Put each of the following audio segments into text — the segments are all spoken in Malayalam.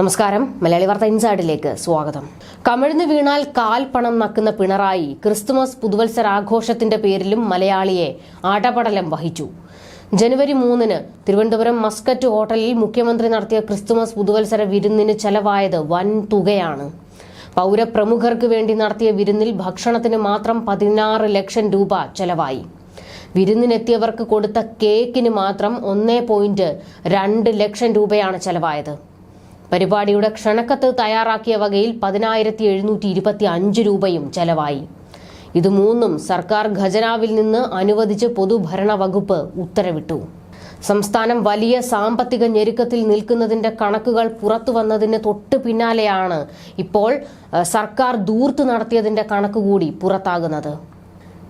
നമസ്കാരം. മലയാളി വാർത്ത ഇൻസൈഡിലേക്ക് സ്വാഗതം. കമിഴ്ന്നു വീണാൽ കാൽ പണം നക്കുന്ന പിണറായി ക്രിസ്തുമസ് പുതുവത്സരാഘോഷത്തിന്റെ പേരിലും മലയാളിയെ ആടപടലം വഹിച്ചു. ജനുവരി മൂന്നിന് തിരുവനന്തപുരം മസ്കറ്റ് ഹോട്ടലിൽ മുഖ്യമന്ത്രി നടത്തിയ ക്രിസ്തുമസ് പുതുവത്സര വിരുന്നിന് ചെലവായത് വൻ തുകയാണ്. പൗരപ്രമുഖർക്ക് വേണ്ടി നടത്തിയ വിരുന്നിൽ ഭക്ഷണത്തിന് മാത്രം പതിനാറ് ലക്ഷം രൂപ ചെലവായി. വിരുന്നിനെത്തിയവർക്ക് കൊടുത്ത കേക്കിന് മാത്രം ഒന്നേ പോയിന്റ് രണ്ട് ലക്ഷം രൂപയാണ് ചെലവായത്. പരിപാടിയുടെ ക്ഷണക്കത്ത് തയ്യാറാക്കിയ വകയിൽ പതിനായിരത്തി എഴുന്നൂറ്റി ഇരുപത്തി അഞ്ച് രൂപയും ചെലവായി. ഇത് മൂന്നും സർക്കാർ ഖജനാവിൽ നിന്ന് അനുവദിച്ച് പൊതുഭരണ വകുപ്പ് ഉത്തരവിട്ടു. സംസ്ഥാനം വലിയ സാമ്പത്തിക ഞെരുക്കത്തിൽ നിൽക്കുന്നതിന്റെ കണക്കുകൾ പുറത്തു വന്നതിന് തൊട്ട് പിന്നാലെയാണ് ഇപ്പോൾ സർക്കാർ ദൂർത്ത് നടത്തിയതിന്റെ കണക്ക് കൂടി പുറത്താകുന്നത്.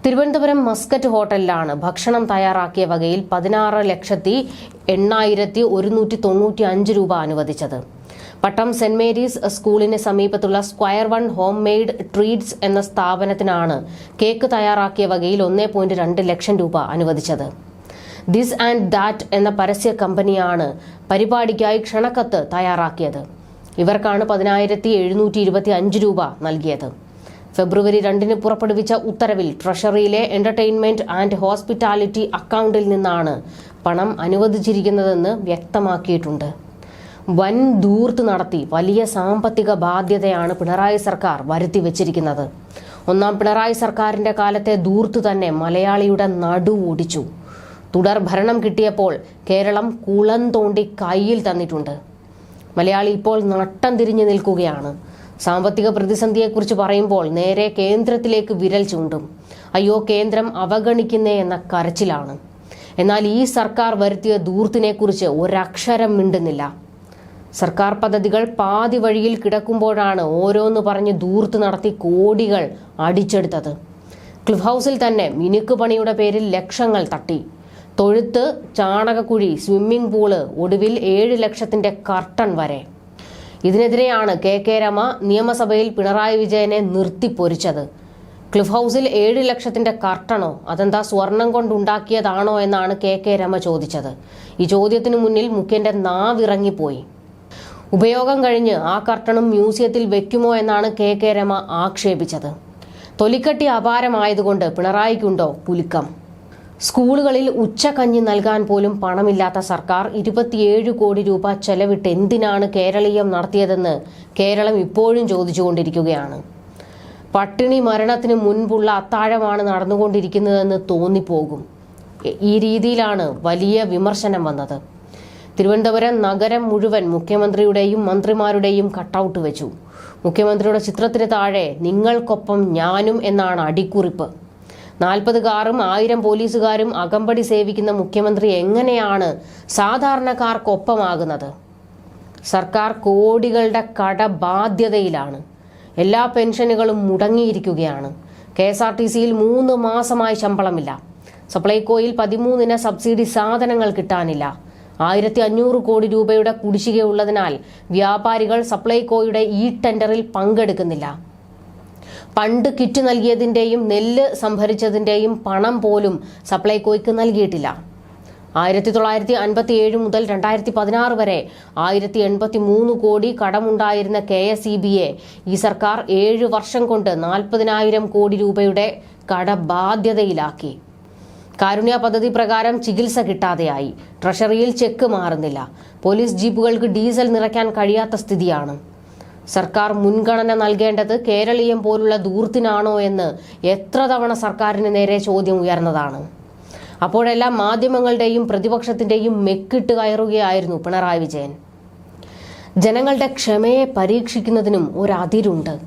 തിരുവനന്തപുരം മസ്കറ്റ് ഹോട്ടലിലാണ് ഭക്ഷണം തയ്യാറാക്കിയ വകയിൽ പതിനാറ് ലക്ഷത്തി എണ്ണായിരത്തി ഒരുന്നൂറ്റി തൊണ്ണൂറ്റി അഞ്ച് രൂപ അനുവദിച്ചത്. പട്ടം സെന്റ് മേരീസ് സ്കൂളിന് സമീപത്തുള്ള square one home made treats എന്ന സ്ഥാപനത്തിനാണ് കേക്ക് തയ്യാറാക്കിയ വകയിൽ ഒന്നേ പോയിന്റ് രണ്ട് ലക്ഷം രൂപ അനുവദിച്ചത്. ദിസ് ആൻഡ് ദാറ്റ് എന്ന പരസ്യ കമ്പനിയാണ് പരിപാടിക്കായി ക്ഷണക്കത്ത് തയ്യാറാക്കിയത്. ഇവർക്കാണ് പതിനായിരത്തി എഴുന്നൂറ്റി ഇരുപത്തി അഞ്ച് രൂപ നൽകിയത്. ഫെബ്രുവരി രണ്ടിന് പുറപ്പെടുവിച്ച ഉത്തരവിൽ ട്രഷറിയിലെ എന്റർടൈൻമെന്റ് ആൻഡ് ഹോസ്പിറ്റാലിറ്റി അക്കൗണ്ടിൽ നിന്നാണ് പണം അനുവദിച്ചിരിക്കുന്നതെന്ന് വ്യക്തമാക്കിയിട്ടുണ്ട്. വൻ ദൂർത്ത് നടത്തി വലിയ സാമ്പത്തിക ബാധ്യതയാണ് പിണറായി സർക്കാർ വരുത്തി വച്ചിരിക്കുന്നത് ഒന്നാം പിണറായി സർക്കാരിന്റെ കാലത്തെ ദൂർത്ത് തന്നെ മലയാളിയുടെ നടു ഓടിച്ചു. തുടർ ഭരണം കിട്ടിയപ്പോൾ കേരളം കുളം തോണ്ടി കയ്യിൽ തന്നിട്ടുണ്ട്. മലയാളി ഇപ്പോൾ നട്ടം തിരിഞ്ഞു നിൽക്കുകയാണ്. സാമ്പത്തിക പ്രതിസന്ധിയെക്കുറിച്ച് പറയുമ്പോൾ നേരെ കേന്ദ്രത്തിലേക്ക് വിരൽ ചൂണ്ടും. അയ്യോ കേന്ദ്രം അവഗണിക്കുന്നേ എന്ന കരച്ചിലാണ്. എന്നാൽ ഈ സർക്കാർ വരുത്തിയ ദൂർത്തിനെക്കുറിച്ച് ഒരക്ഷരം മിണ്ടുന്നില്ല. സർക്കാർ പദ്ധതികൾ പാതി വഴിയിൽ കിടക്കുമ്പോഴാണ് ഓരോന്ന് പറഞ്ഞ് ദൂർത്ത് നടത്തി കോടികൾ അടിച്ചെടുത്തത്. ക്ലിഫ് ഹൗസിൽ തന്നെ മിനുക്ക് പണിയുടെ പേരിൽ ലക്ഷങ്ങൾ തട്ടി. തൊഴുത്ത് ചാണകക്കുഴി സ്വിമ്മിംഗ് പൂൾ ഒടുവിൽ ഏഴ് ലക്ഷത്തിന്റെ കർട്ടൺ വരെ. ഇതിനെതിരെയാണ് കെ കെ രമ നിയമസഭയിൽ പിണറായി വിജയനെ നിർത്തിപ്പൊരിച്ചത് ക്ലിഫ് ഹൗസിൽ ഏഴ് ലക്ഷത്തിന്റെ കർട്ടണോ അതെന്താ സ്വർണം കൊണ്ടുണ്ടാക്കിയതാണോ എന്നാണ് കെ കെ രമ ചോദിച്ചത്. ഈ ചോദ്യത്തിനു മുന്നിൽ മുഖ്യന്റെ നാവിറങ്ങിപ്പോയി. ഉപയോഗം കഴിഞ്ഞ് ആ കർട്ടണും മ്യൂസിയത്തിൽ വെക്കുമോ എന്നാണ് കെ കെ രമ ആക്ഷേപിച്ചത്. തൊലിക്കട്ടി അപാരമായതുകൊണ്ട് പിണറായിക്കുണ്ടോ കുലുക്കം സ്കൂളുകളിൽ ഉച്ചകഞ്ഞി നൽകാൻ പോലും പണമില്ലാത്ത സർക്കാർ ഇരുപത്തിയേഴ് കോടി രൂപ ചെലവിട്ട് എന്തിനാണ് കേരളീയം നടത്തിയതെന്ന് കേരളം ഇപ്പോഴും ചോദിച്ചുകൊണ്ടിരിക്കുകയാണ്. പട്ടിണി മരണത്തിന് മുൻപുള്ള അത്താഴമാണ് നടന്നുകൊണ്ടിരിക്കുന്നതെന്ന് തോന്നിപ്പോകും. ഈ രീതിയിലാണ് വലിയ വിമർശനം വന്നത്. തിരുവനന്തപുരം നഗരം മുഴുവൻ മുഖ്യമന്ത്രിയുടെയും മന്ത്രിമാരുടെയും കട്ടൗട്ട് വെച്ചു. മുഖ്യമന്ത്രിയുടെ ചിത്രത്തിന് താഴെ നിങ്ങൾക്കൊപ്പം ഞാനും എന്നാണ് അടിക്കുറിപ്പ്. നാൽപ്പത് കാറും ആയിരം പോലീസുകാരും അകമ്പടി സേവിക്കുന്ന മുഖ്യമന്ത്രി എങ്ങനെയാണ് സാധാരണക്കാർക്കൊപ്പമാകുന്നത്? സർക്കാർ കോടികളുടെ കട ബാധ്യതയിലാണ് എല്ലാ പെൻഷനുകളും മുടങ്ങിയിരിക്കുകയാണ്. കെ എസ് ആർ ടി സിയിൽ മൂന്ന് മാസമായി ശമ്പളമില്ല. സപ്ലൈകോയിൽ പതിമൂന്നിന് സബ്സിഡി സാധനങ്ങൾ കിട്ടാനില്ല. ആയിരത്തി അഞ്ഞൂറ് കോടി രൂപയുടെ കുടിശ്ശികയുള്ളതിനാൽ വ്യാപാരികൾ സപ്ലൈകോയുടെ ഈ ടെൻഡറിൽ പങ്കെടുക്കുന്നില്ല. പണ്ട് കിറ്റ് നൽകിയതിന്റെയും നെല്ല് സംഭരിച്ചതിന്റെയും പണം പോലും സപ്ലൈകോയ്ക്ക് നൽകിയിട്ടില്ല. ആയിരത്തി തൊള്ളായിരത്തി അൻപത്തി ഏഴ് മുതൽ രണ്ടായിരത്തി പതിനാറ് വരെ ആയിരത്തി എൺപത്തി മൂന്ന് കോടി കടമുണ്ടായിരുന്ന കെ എസ് ഇ ബിയെ ഈ സർക്കാർ ഏഴ് വർഷം കൊണ്ട് നാൽപ്പതിനായിരം കോടി രൂപയുടെ കടബാധ്യതയിലാക്കി. കാരുണ്യ പദ്ധതി പ്രകാരം ചികിത്സ കിട്ടാതെയായി. ട്രഷറിയിൽ ചെക്ക് മാറുന്നില്ല. പോലീസ് ജീപ്പുകൾക്ക് ഡീസൽ നിറയ്ക്കാൻ കഴിയാത്ത സ്ഥിതിയാണ്. സർക്കാർ മുൻഗണന നൽകേണ്ടത് കേരളീയം പോലുള്ള ദൂർത്തിനാണോ എന്ന് എത്ര തവണ സർക്കാരിന് നേരെ ചോദ്യം ഉയർന്നതാണ്. അപ്പോഴെല്ലാം മാധ്യമങ്ങളുടെയും പ്രതിപക്ഷത്തിന്റെയും മെക്കിട്ട് കയറുകയായിരുന്നു പിണറായി വിജയൻ. ജനങ്ങളുടെ ക്ഷമയെ പരീക്ഷിക്കുന്നതിനും ഒരതിരുണ്ട്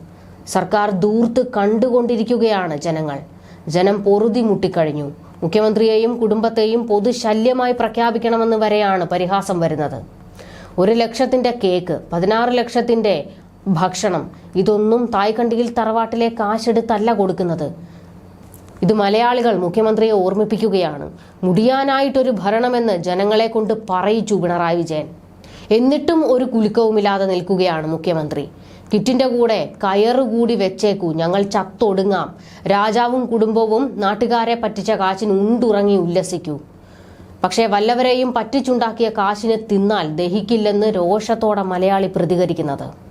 സർക്കാർ ദൂർത്ത് കണ്ടുകൊണ്ടിരിക്കുകയാണ് ജനങ്ങൾ. ജനം പൊറുതി മുട്ടിക്കഴിഞ്ഞു. മുഖ്യമന്ത്രിയെയും കുടുംബത്തെയും പൊതുശല്യമായി പ്രഖ്യാപിക്കണമെന്ന് വരെയാണ് പരിഹാസം വരുന്നത്. ഒരു ലക്ഷത്തിന്റെ കേക്ക് പതിനാറ് ലക്ഷത്തിന്റെ ഭക്ഷണം. ഇതൊന്നും തായ്കണ്ടിയിൽ തറവാട്ടിലെ കാശെടുത്തല്ല കൊടുക്കുന്നത്. ഇത് മലയാളികൾ മുഖ്യമന്ത്രിയെ ഓർമ്മിപ്പിക്കുകയാണ്. മുടിയാനായിട്ടൊരു ഭരണമെന്ന് ജനങ്ങളെ കൊണ്ട് പറയിച്ചു പിണറായി വിജയൻ. എന്നിട്ടും ഒരു കുലുക്കവുമില്ലാതെ നിൽക്കുകയാണ് മുഖ്യമന്ത്രി. കിറ്റിന്റെ കൂടെ കയറുകൂടി വെച്ചേക്കൂ. ഞങ്ങൾ ചത്തൊടുങ്ങാം. രാജാവും കുടുംബവും നാട്ടുകാരെ പറ്റിച്ച കാശിന് ഉണ്ടുറങ്ങി ഉല്ലസിക്കൂ. പക്ഷേ വല്ലവരെയും പറ്റിച്ചുണ്ടാക്കിയ കാശിനെ തിന്നാൽ ദഹിക്കില്ലെന്ന് രോഷത്തോടെ മലയാളി പ്രതികരിക്കുന്നത്.